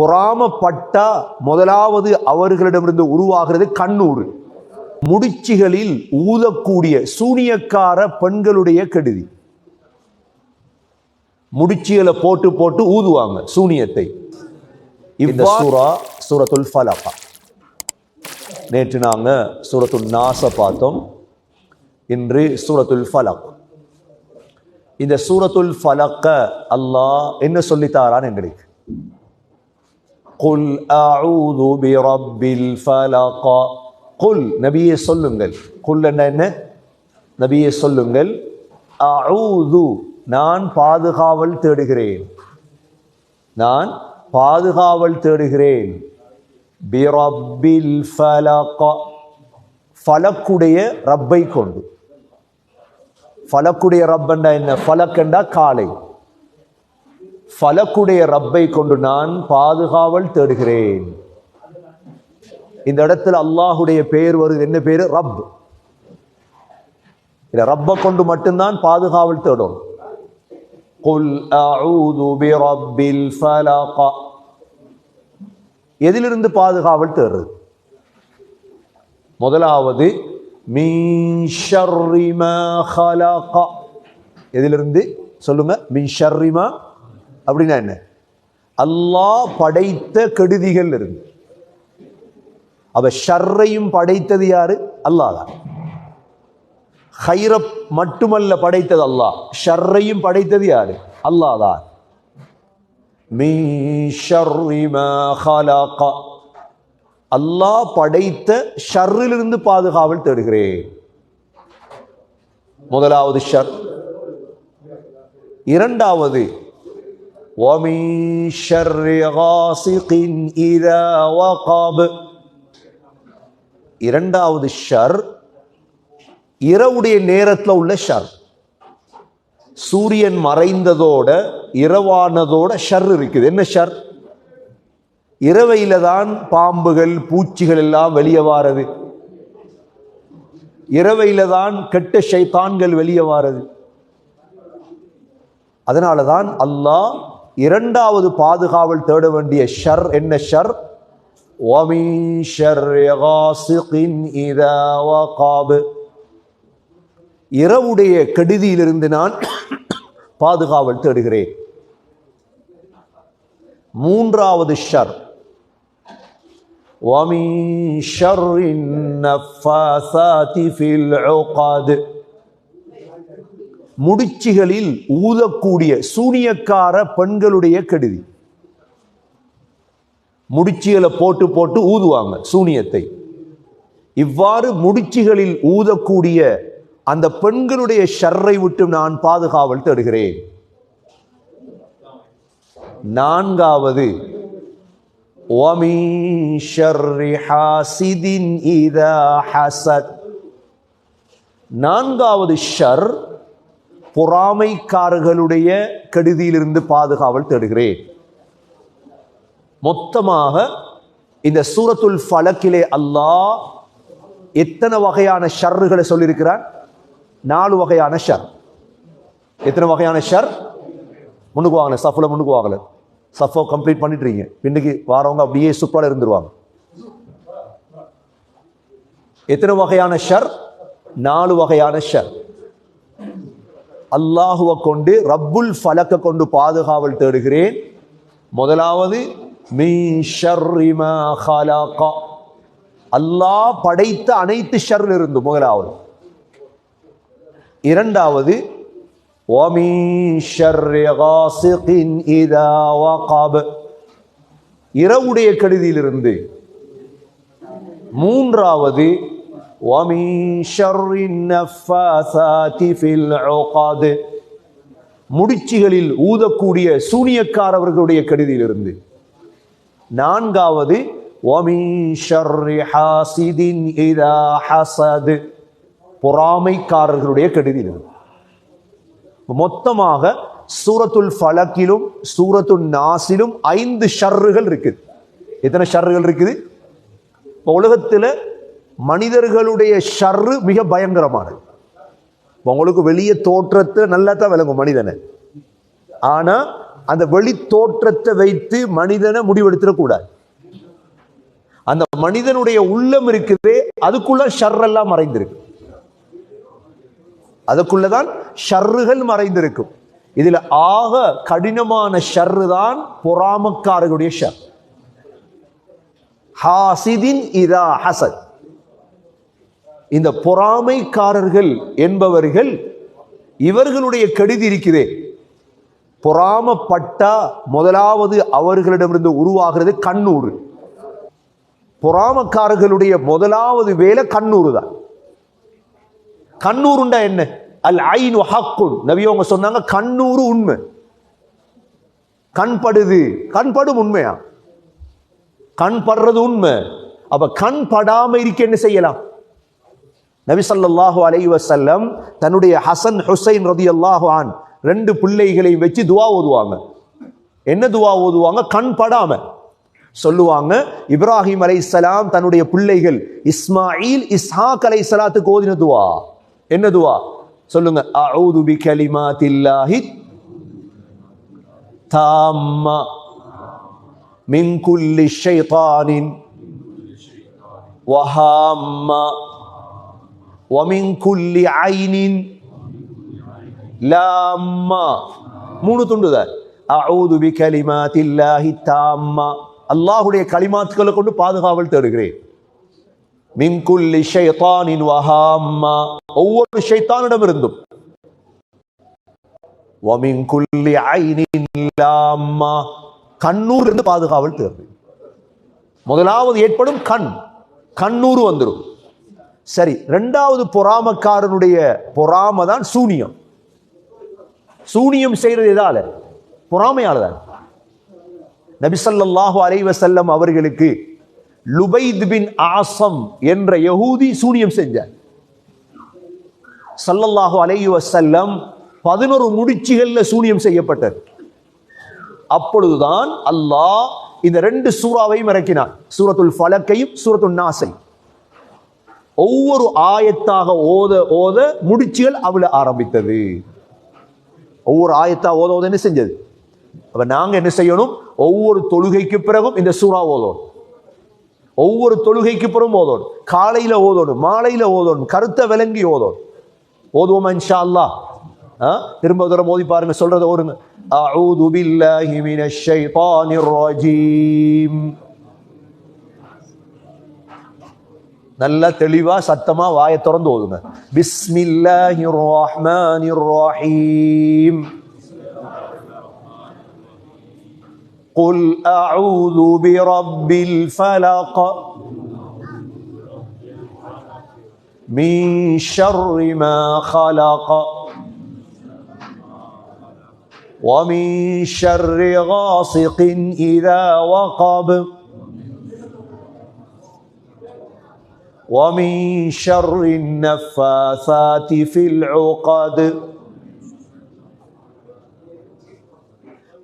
பொறாமப்பட்டா முதலாவது அவர்களிடமிருந்து உருவாகிறது கண்ணூறு முடிச்சுகளில் ஊதக்கூடிய சூனியக்கார பெண்களுடைய கெடுதி. முடிச்சுகளை போட்டு போட்டு ஊதுவாங்க சூனியத்தை. இந்த சூரா சூரத்துல் ஃபலகா நேற்று நாங்க சூரத்துல் நாச பார்த்தோம். இன்று சூரத்துல் ஃபலக் இந்த சூரத்துல் ஃபலக்க அல்லாஹ் என்ன சொல்லித்தாரான் எங்களுக்கு? குல் அஊது பிரப்பில் ஃபலக குல் நபியே சொல்லுங்கள் குல் என்ன என்ன நபியே சொல்லுங்கள் அஊது நான் பாதுகாவல் தேடுகிறேன். நான் பாதுகாவல் தேடுகிறேன். பிரபில் ஃபலக ஃபலக்குடைய ரப்பை கொண்டு. ஃபலக்குடைய ரப்பண்டா என்ன? ஃபலக்கண்டா காலை. ஃபலக்குடைய ரப்பை கொண்டு நான் பாதுகாவல் தேடுகிறேன். இந்த இடத்துல அல்லாஹுடைய பெயர் வருது. என்ன பேர்? ரப். இதை ரப்பை கொண்டு மட்டும்தான் பாதுகாவல் தேடும். குல் அஊது பிரப்பில் ஃபலக. எதிலிருந்து பாதுகாவல் தேடுறது? முதலாவது மின் ஷர்ரிமா ஹலக எதிலிருந்து? சொல்லுங்க. மின் ஷர்ரிமா அப்படின்னா என்ன? அல்லாஹ் படைத்த கெடுதிகள் இருந்து. அவ ஷர்ரையும் படைத்தது யாரு? அல்லாஹ் தான். ஹைரப் மட்டுமல்ல படைத்தது அல்லாஹ். ஷர்ரையும் படைத்தது யாரு? அல்லாஹ் தான். மின் அல்லாஹ் படைத்த ஷர்ரிலிருந்து பாதுகாவல் தேடுகிறேன். முதலாவது ஷர். இரண்டாவது وَمِن شَرِّ غَاسِقٍ إِذَا وَقَبَ இரண்டாவது ஷர் இரவுடைய நேரத்தில் உள்ள ஷர் சூரியன் மறைந்ததோட இரவானதோட ஷர் இருக்குது என்ன ஷர் இரவையில தான் பாம்புகள் பூச்சிகள் எல்லாம் வெளியே வாரது இரவையில தான் கெட்ட ஷைத்தான்கள் வெளியே வாரது அதனால தான் அல்லாஹ் இரண்டாவது பாதுகாவல் தேட வேண்டிய ஷர் என்ன ஷர்? இரவுடைய கெடுதியிலிருந்து நான் பாதுகாவல் தேடுகிறேன். மூன்றாவது ஷர். ومن شر النفاثات في العقد முடிச்சிகளில் ஊதக்கூடிய சூனியக்கார பெண்களுடைய கெடுதி. முடிச்சிகளை போட்டு போட்டு ஊதுவாங்க சூனியத்தை. இவ்வாறு முடிச்சுகளில் ஊதக்கூடிய அந்த பெண்களுடைய ஷர்ரை விட்டு நான் பாதுகாவல் தேடுகிறேன். நான்காவது நான்காவது ஷர் பொறாமைக்காரர்களுடைய கெடுதியிலிருந்து பாதுகாவல் தேடுகிறேன். மொத்தமாக இந்த சூரத்துல் ஃபலக்கிலே அல்லாஹ் எத்தனை வகையான ஷர்றுகளை சொல்லியிருக்கிறான்? நாலு வகையான ஷர். எத்தனை வகையான ஷர்? முன்னுக்கு வாங்கல சஃபில் முன்னுக்கு வாங்கல. சஃபோ கம்ப்ளீட் பண்ணிட்டுறீங்க பின்னுக்கு வாரவங்க அப்படியே சூப்பராக இருந்துருவாங்க. எத்தனை வகையான ஷர்? நாலு வகையான ஷர். அல்லாஹுவை கொண்டு ரப்புல் ஃபலக்க கொண்டு பாதுகாவல் தேடுகிறேன். முதலாவது அல்லாஹ் படைத்த அனைத்து ஷர்ல இருந்து முதலாவது. இரண்டாவது இரவுடைய கெடுதியிலிருந்து. மூன்றாவது ومن شر النفاثات في العقد. முடிச்சுகளில் ஊதக்கூடிய சூனியக்காரவர்களுடைய கெடுதியிலிருந்து. நான்காவது பொறாமைக்காரர்களுடைய கெடுதியிலிருந்து. மொத்தமாக சூரத்துல் ஃபலக்கிலும் சூரத்துல் நாசிலும் ஐந்து ஷர்ருகள் இருக்குது. எத்தனை ஷர்ருகள் இருக்குது? இப்போ உலகத்தில் மனிதர்களுடைய ஷர்ரு மிக பயங்கரமானது. உங்களுக்கு வெளியே தோற்றத்தை நல்லா தான் விளங்கும் மனிதனை. ஆனா அந்த வெளி தோற்றத்தை வைத்து மனிதனை முடிவெடுத்துடக்கூடாது அந்த மனிதனுடைய உள்ளம் இருக்குதே அதுக்குள்ள ஷர்ரெல்லாம் மறைந்திருக்கு. அதுக்குள்ளதான் ஷர்றுகள் மறைந்திருக்கும். இதுல ஆக கடினமான ஷர்ரு தான் பொறாமக்காரர்களுடைய ஷர் ஹாசிதின் இதா ஹசத். இந்த பொறாமைக்காரர்கள் என்பவர்கள் இவர்களுடைய கெடுதி இருக்கிறேன் பொறாமப்பட்டா முதலாவது அவர்களிடமிருந்து உருவாகிறது கண்ணூர் பொறாமக்காரர்களுடைய முதலாவது வேலை கண்ணூர் தான். கண்ணூருண்டா என்ன? அல் ஐநு ஹக்குன். நபி சொன்னாங்க கண்ணூறு உண்மை. கண்படுது. கண்படும் உண்மையா? கண் படுறது உண்மை. அப்ப கண் படாம இருக்க என்ன செய்யலாம்? நபி அலை வசல்லம் தன்னுடைய ஹசன் ஹுசைன் ரதி அன் ரெண்டு பிள்ளைகளை வச்சு துவா ஓதுவாங்க. என்ன துவா ஓதுவாங்க? கண் படாம. சொல்லுவாங்க இப்ராஹிம் அலைஹிஸ்ஸலாம் தன்னுடைய பிள்ளைகள் இஸ்மாயில் இஸ்ஹாக் அலை சலாத்துக்கு ஓதின துவா. என்ன துவா? சொல்லுங்க அவுது பி கலிமாத்தில்லாஹி தாம்மா மின் குல்லி ஷைத்தானின் வஹாம்மா. ஒமின் குல்லி ஐனின் லாம்மா மூணு துண்டுதார் அவுது பி கலிமா தில்லாஹி தாம்மா அல்லாஹுடைய களிமாத்துக்களை கொண்டு பாதுகாவல் தேடுகிறேன். மின்குல்லி ஷைத்தானின் வஹாம்மா ஒவ்வொரு ஷைத்தானிடம் இருந்தும் ஒமின்குல்லி ஐனின் லாம்மா கண்ணூர் இருந்து பாதுகாவல் தேடுகிறேன். முதலாவது ஏற்படும் கண். கண்ணூர் வந்துடும் சரி ரெண்டாவது பொறாமக்காரனுடைய பொறாம தான் சூனியம். சூனியம் செய்யறது எதால? பொறாமையால தான் நபிசல்லாஹு அலைவசல்லம் அவர்களுக்கு லுபைத் பின் ஆசம் என்ற யகூதி சூனியம் செஞ்சார். சல்லல்லாஹு அலைஹி வஸல்லம் பதினொரு முடிச்சுகள்ல சூனியம் செய்யப்பட்டது. அப்பொழுதுதான் அல்லாஹ் இந்த ரெண்டு சூறாவையும் இறக்கினான். சூரத்துல் ஃபலக்கையும் சூரத்துல் நாசையும் ஒவ்வொரு ஆயத்தாக ஓத ஓத முடிச்சுகள் அவளை ஆரம்பித்தது. ஒவ்வொரு ஆயத்தா ஓத ஓத என்ன செஞ்சது? அப்ப நாங்க என்ன செய்யணும்? ஒவ்வொரு தொழுகைக்கு பிறகும் இந்த சூறா ஓதோம் ஒவ்வொரு தொழுகைக்கு பிறகும் ஓதோம் காலையில ஓதணும் மாலையில ஓதோணும் கருத்தை விளங்கி ஓதோம் ஓதுவோமா இன்ஷா அல்லாஹ் ஆ? திரும்ப தூரம் ஓதி பாருங்க சொல்றத ஓடுங்க. அஊது பில்லாஹி மினஷ் ஷைத்தானிர் ரஜீம். நல்ல தெளிவா சத்தமா வாயை திறந்து ஓதுங்க பிஸ்மில்லாஹிர் ரஹ்மானிர் ரஹீம் قل أعوذ برب الفلق من شر ما خلق ومن شر غاسق إذا وقب ومن شر النفاثات في العقد.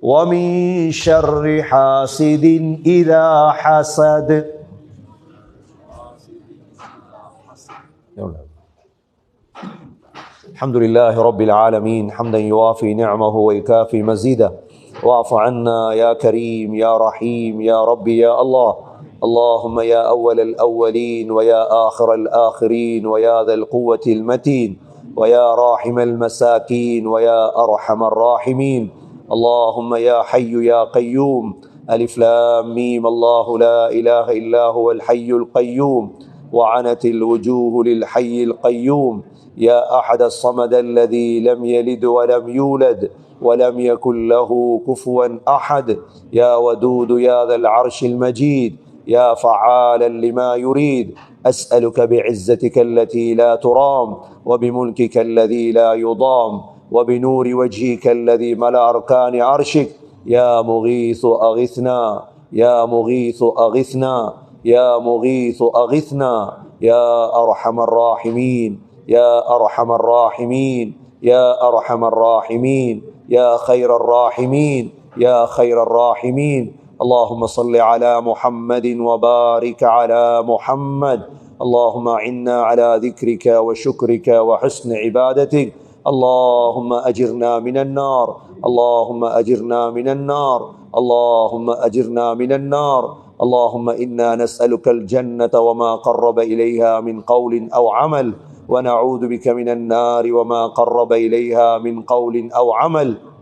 ومن شر حاسد إذا حسد. الحمد لله رب العالمين. حمدا يوافي نعمه ويكافي مزيده. واعف عنا يا كريم يا رحيم يا ربي يا الله. اللهم يا أول الأولين ويا آخر الآخرين ويا ذا القوة المتين ويا راحم المساكين ويا أرحم الراحمين. اللهم يا حي يا قيوم. ألف لام ميم. الله لا إله إلا هو الحي القيوم. وعنت الوجوه للحي القيوم. يا أحد الصمد الذي لم يلد ولم يولد ولم يكن له كفوا أحد. يا ودود يا ذا العرش المجيد. يا فعالا لما يريد أسألك بعزتك التي لا ترام وبملكك الذي لا يضام وبنور وجهك الذي ملا أركان عرشك. يا مغيث أغثنا يا مغيث أغثنا يا مغيث أغثنا يا أرحم الراحمين يا أرحم الراحمين يا أرحم الراحمين يا خير الراحمين يا خير الراحمين. اللهم صل على محمد وبارك على محمد. اللهم اعنا على ذكرك وشكرك وحسن عبادتك. اللهم أجرنا من النار. اللهم أجرنا من النار. اللهم أجرنا من النار. اللهم إنا نسألك الجنة وما قرب إليها من قول أو عمل. ونعوذ بك من النار وما قرب إليها من قول أو عمل.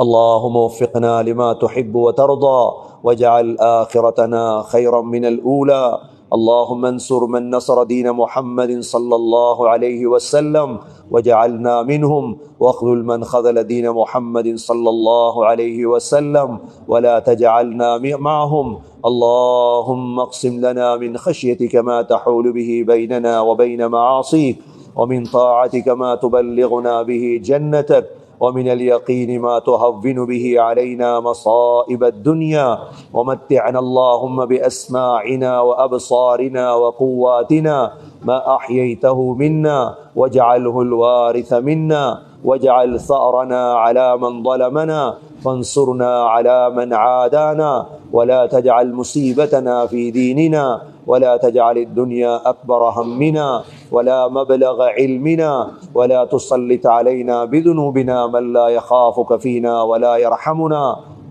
اللهم وفقنا لما تحب وترضى واجعل آخرتنا خيرا من الأولى. اللهم انصر من نصر دين محمد صلى الله عليه وسلم وجعلنا منهم واخذل من خذل دين محمد صلى الله عليه وسلم ولا تجعلنا معهم. اللهم اقسم لنا من خشيتك ما تحول به بيننا وبين معاصيك ومن طاعتك ما تبلغنا به جنتك ومن اليقين ما تهون به علينا مصائب الدنيا ومتعنا اللهم بأسماعنا وأبصارنا وقواتنا ما أحييته منا واجعله الوارث منا واجعل ثأرنا على من ظلمنا فانصرنا على من عادانا ولا تجعل مصيبتنا في ديننا ولا تجعل الدنيا اكبر همنا ولا مبلغ علمنا ولا تسلط علينا بذنوبنا من لا يخافك فينا ولا يرحمنا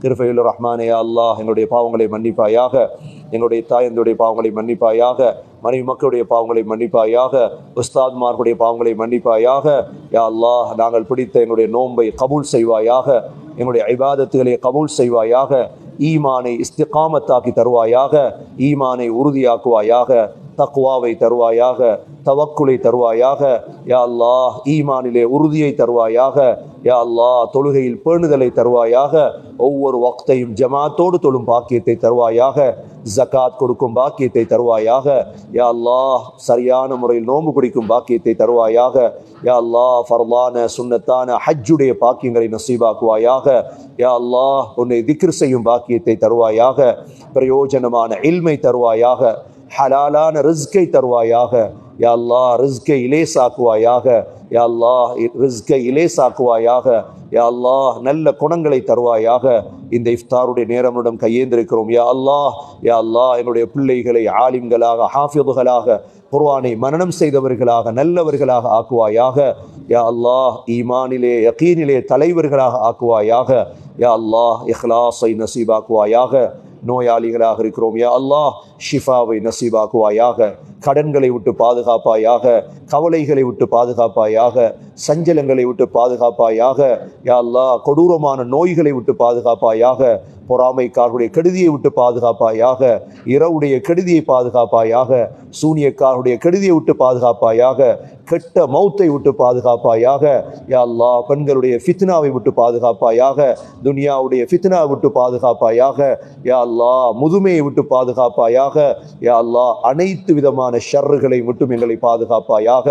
கிருபையுள்ள ரஹ்மானே யா அல்லாஹ் எங்களுடைய பாவங்களை மன்னிப்பாயாக எங்களுடைய தாயந்தருடைய பாவங்களை மன்னிப்பாயாக மனைவி மக்களுடைய பாவங்களை மன்னிப்பாயாக உஸ்தாத்மார்களுடைய பாவங்களை மன்னிப்பாயாக யா அல்லாஹ் நாங்கள் பிடித்த எங்களுடைய நோன்பை கபூல் செய்வாயாக எங்களுடைய ஐபாதத்துகளை கபூல் செய்வாயாக ஈமானை இஸ்திகாமத்தாக்கி தருவாயாக ஈமானை உறுதியாக்குவாயாக தக்குவாவை தருவாயாக தவக்குலை தருவாயாக யா அல்லாஹ் ஈமானிலே உறுதியை தருவாயாக யா அல்லாஹ் தொழுகையில் பேணுதலை தருவாயாக ஒவ்வொரு வக்தையும் ஜமாத்தோடு தொழும் பாக்கியத்தை தருவாயாக ஜக்காத் கொடுக்கும் பாக்கியத்தை தருவாயாக யா அல்லாஹ் சரியான முறையில் நோம்பு குடிக்கும் பாக்கியத்தை தருவாயாக யா அல்லாஹ் ஃபர்லான சுன்னத்தான ஹஜ்ஜுடைய பாக்கியங்களை நசீபாக்குவாயாக யா அல்லாஹ் உன்னை திக்ரு செய்யும் பாக்கியத்தை தருவாயாக பிரயோஜனமான இல்மை தருவாயாக ஹலாலான ரிஸ்கை தருவாயாக. யா அல்லாஹ் ரிஸ்கை இலேசாக்குவாயாக. யா அல்லாஹ் ரிஸ்கை இலேசாக்குவாயாக. யா அல்லாஹ் நல்ல குணங்களை தருவாயாக. இந்த இஃப்தாருடைய நேரமுடன் கையேந்திருக்கிறோம். யா அல்லாஹ் யா அல்லாஹ் என்னுடைய பிள்ளைகளை ஆலிம்களாக ஹாஃபிதுகளாக குர்வானை மனனம் செய்தவர்களாக நல்லவர்களாக ஆக்குவாயாக. யா அல்லாஹ் ஈமானிலே யகீனிலே தலைவர்களாக ஆக்குவாயாக. யா அல்லாஹ் இஹ்லாஸை நசீபாக்குவாயாக. நோயாளிகளாக இருக்கிறோம். யா அல்லாஹ் ஷிஃபாவை நசீபாக்குவாயாக கடன்களை விட்டு பாதுகாப்பாயாக கவலைகளை விட்டு பாதுகாப்பாயாக சஞ்சலங்களை விட்டு பாதுகாப்பாயாக எல்லா கொடூரமான நோய்களை விட்டு பாதுகாப்பாயாக பொறாமைக்காரருடைய கெடுதியை விட்டு பாதுகாப்பாயாக இரவுடைய கெடுதியை பாதுகாப்பாயாக சூனியக்காரருடைய கெடுதியை விட்டு பாதுகாப்பாயாக கெட்ட மௌத்தை விட்டு பாதுகாப்பாயாக எல்லா பெண்களுடைய ஃபித்னாவை விட்டு பாதுகாப்பாயாக துனியாவுடைய ஃபித்னாவை விட்டு பாதுகாப்பாயாக எல்லா முதுமையை விட்டு பாதுகாப்பாயாக யா அல்லாஹ் அனைத்து விதமான ஷர்றுகளை விட்டும் எங்களை பாதுகாப்பாயாக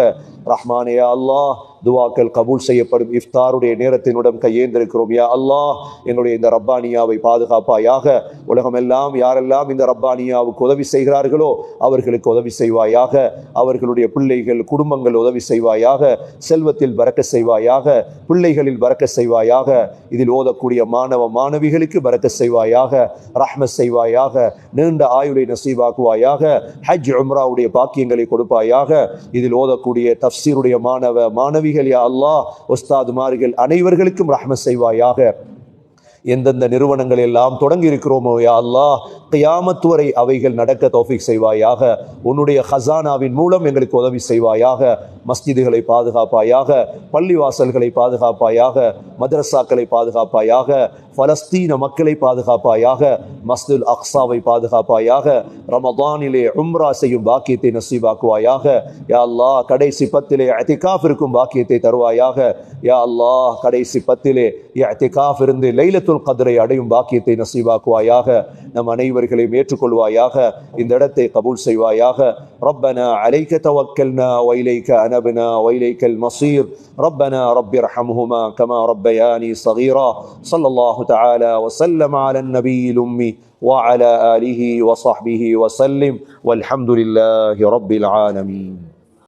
ரஹ்மானே யா அல்லாஹ் துவாக்கள் கபூல் செய்யப்படும். இஃப்தாருடைய நேரத்தினுடன் கையேந்திருக்கிறோம். யா அல்லாஹ் என்னுடைய இந்த ரப்பானியாவை பாதுகாப்பாயாக உலகமெல்லாம் யாரெல்லாம் இந்த ரப்பானியாவுக்கு உதவி செய்கிறார்களோ அவர்களுக்கு உதவி செய்வாயாக அவர்களுடைய பிள்ளைகள் குடும்பங்கள் உதவி செய்வாயாக செல்வத்தில் பறக்க செய்வாயாக பிள்ளைகளில் பறக்க செய்வாயாக இதில் ஓதக்கூடிய மாணவ மாணவிகளுக்கு பறக்க செய்வாயாக ரஹ்ம செய்வாயாக நீண்ட ஆயுளை நசீவாக்குவாயாக ஹஜ் உம்ராவுடைய பாக்கியங்களை கொடுப்பாயாக இதில் ஓதக்கூடிய தப்சீருடைய மாணவ மாணவி மாணவிகள் யா அல்லாஹ் உஸ்தாதுமார்கள் அனைவர்களுக்கும் ரஹ்மத் செய்வாயாக. எந்தெந்த நிறுவனங்கள் எல்லாம் தொடங்கி இருக்கிறோமோ யா அல்லாஹ் கியாமத் வரை அவைகள் நடக்க தோஃபிக் செய்வாயாக. உன்னுடைய ஹசானாவின் மூலம் எங்களுக்கு உதவி செய்வாயாக. மஸ்ஜிதுகளை பாதுகாப்பாயாக பள்ளிவாசல்களை பாதுகாப்பாயாக மதரசாக்களை பாதுகாப்பாயாக பலஸ்தீன மக்களை பாதுகாப்பாயாக மஸ்துல் அக்ஸாவை பாதுகாப்பாயாக ரமதானிலே உம்ரா செய்யும் பாக்கியத்தை நசீபாக்குவாயாக யா அல்லாஹ் கடைசி பத்திலே அத்திகாஃப் இருக்கும் பாக்கியத்தை தருவாயாக யா அல்லாஹ் கடைசி பத்திலே அத்திகாஃப் இருந்து லைலத்துல் கதிரை அடையும் பாக்கியத்தை நசீபாக்குவாயாக நம் அனைவர்களையும் ஏற்றுக்கொள்வாயாக இந்த இடத்தை கபூல் செய்வாயாக ربنا عليك توكلنا وإليك أنبنا وإليك المصير ربنا رب ارحمهما كما ربياني صغيرا. صلى الله تعالى وسلم على النبي الأمي وعلى آله وصحبه وسلم. والحمد لله رب العالمين.